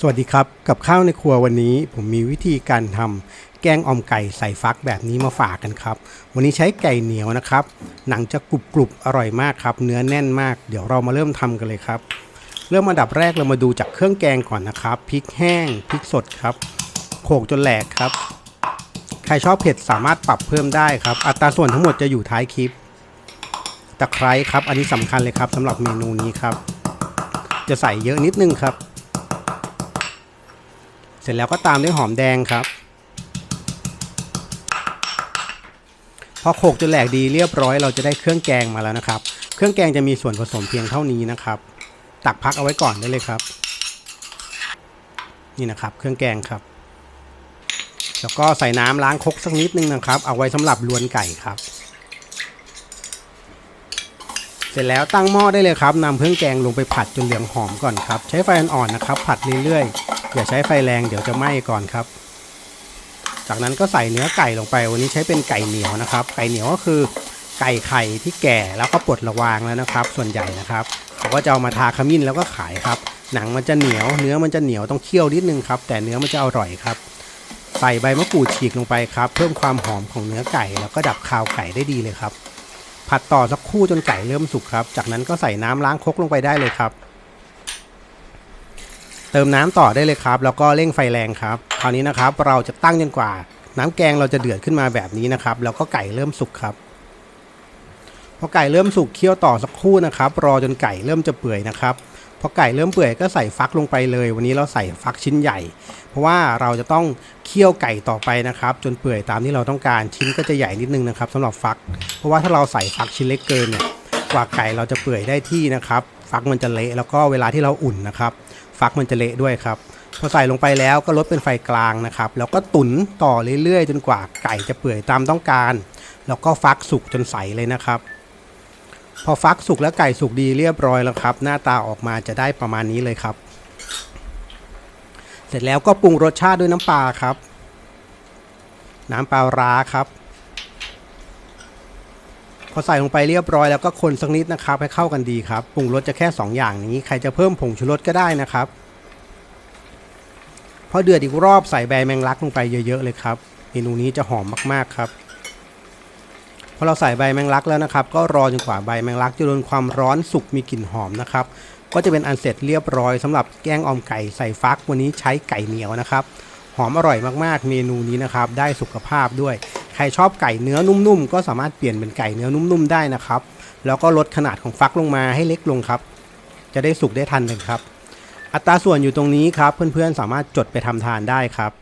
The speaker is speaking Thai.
สวัสดีครับ กับข้าวในครัววันนี้ผมมีวิธีการทำแกงอ่อมไก่ใส่ฟักแบบนี้มาฝากกันครับ วันนี้ใช้ไก่เหนียวนะครับ หนังจะกรุบกรุบๆอร่อยมากครับ เนื้อแน่นมาก เดี๋ยวเรามาเริ่มทำกันเลยครับ เริ่มอันดับแรกเรามาดูจากเครื่องแกงก่อนนะครับพริกแห้งพริกสดครับ โขลกจนแหลกครับ ใครชอบเผ็ดสามารถปรับเพิ่มได้ครับ อัตราส่วนทั้งหมดจะอยู่ท้ายคลิป ตะไคร้ครับ อันนี้สำคัญเลยครับสำหรับเมนูนี้ครับ จะใส่เยอะนิดนึงครับ สร็จแล้วก็ตามด้วยหอมแดงครับ พอโขกจนแหลกดีเรียบร้อย เราจะได้เครื่องแกงมาแล้วนะครับ เครื่องแกงจะมีส่วนผสมเพียงเท่านี้นะครับ ตักพักเอาไว้ก่อนได้เลยครับ นี่นะครับ เครื่องแกงครับ แล้วก็ใส่น้ำล้างคกสักนิดนึงนะครับ เอาไว้สำหรับลวนไก่ครับ เสร็จแล้วตั้งหม้อได้เลยครับนำเครื่องแกงลงไปผัดจนเหลืองหอมก่อนครับ ใช้ไฟอ่อนๆนะครับ ผัดเรื่อยๆ อย่าใช้ไฟแรงเดี๋ยวจะไหม้ก่อนครับ จากนั้นก็ใส่เนื้อไก่ลงไป วันนี้ใช้เป็นไก่เหนียวนะครับ ไก่เหนียวก็คือไก่ไข่ที่แก่แล้วก็ปลดระวางแล้วนะครับ ส่วนใหญ่นะครับเขาก็จะเอามาทาขมิ้นแล้วก็ขายครับ หนังมันจะเหนียว เนื้อมันจะเหนียวต้องเคี่ยวนิดนึงครับ แต่เนื้อมันจะอร่อยครับ ใส่ใบมะกรูดฉีกลงไปครับ เพิ่มความหอมของเนื้อไก่แล้วก็ดับคาวไก่ได้ดีเลยครับ ผัดต่อสักครู่จนไก่เริ่มสุกครับ จากนั้นก็ใส่น้ำล้างครกลงไปได้เลยครับ เติมน้ำต่อได้เลยครับ แล้วก็เร่งไฟแรงครับ คราวนี้นะครับเราจะตั้งจนกว่า น้ำแกงเราจะเดือดขึ้นมาแบบนี้นะครับ แล้วก็ไก่เริ่มสุกครับพอไก่เริ่มสุกเคี่ยวต่อสักครู่นะครับ รอจนไก่เริ่มจะเปื่อยนะครับพอไก่เริ่มเปื่อยก็ใส่ฟักลงไปเลย วันนี้เราใส่ฟักชิ้นใหญ่ เพราะว่าเราจะต้องเคี่ยวไก่ต่อไปนะครับ จนเปื่อยตามที่เราต้องการชิ้นก็จะใหญ่นิดนึงนะครับสำหรับฟัก เพราะว่าถ้าเราใส่ฟักชิ้นเล็กเกินเนี่ย ว่าไก่เราจะเปื่อยได้ที่นะครับ ฟักมันจะเละแล้วก็เวลาที่เราอุ่นนะครับ ฟักมันจะเละด้วยครับพอใส่ลงไปแล้วก็ลดเป็นไฟกลางนะครับ แล้วก็ตุ๋นต่อเรื่อยๆ จนกว่าไก่จะเปื่อยตามต้องการ แล้วก็ฟักสุกจนใสเลยนะครับ พอฟักสุกและไก่สุกดีเรียบร้อยแล้วครับ หน้าตาออกมาจะได้ประมาณนี้เลยครับ เสร็จแล้วก็ปรุงรสชาติด้วยน้ำปลาครับ น้ำปลาร้าครับ พอใส่ลงไปเรียบร้อยแล้วก็คนสักนิดนะครับให้เข้ากันดีครับปรุงรสจะแค่ 2 อย่างนี้ ใครจะเพิ่มผงชูรสก็ได้นะครับพอเดือดอีกรอบใส่ใบแมงลักลงไปเยอะๆเลยครับเมนูนี้จะหอมมากๆครับพอเราใส่ใบแมงลักแล้วนะครับ ก็รอจนกว่าใบแมงลักจะโดนความร้อนสุกมีกลิ่นหอมนะครับก็จะเป็นอันเสร็จเรียบร้อยสำหรับแกงออมไก่ใส่ฟักวันนี้ใช้ไก่เหนียวนะครับ หอมอร่อยมากๆ เมนูนี้นะครับ ได้สุขภาพด้วย ใครชอบไก่เนื้อนุ่มๆ ก็สามารถเปลี่ยนเป็นไก่เนื้อนุ่มๆได้นะครับ แล้วก็ลดขนาดของฟักลงมาให้เล็กลงครับ จะได้สุกได้ทันเลยครับ อัตราส่วนอยู่ตรงนี้ครับ เพื่อนๆสามารถจดไปทำทานได้ครับ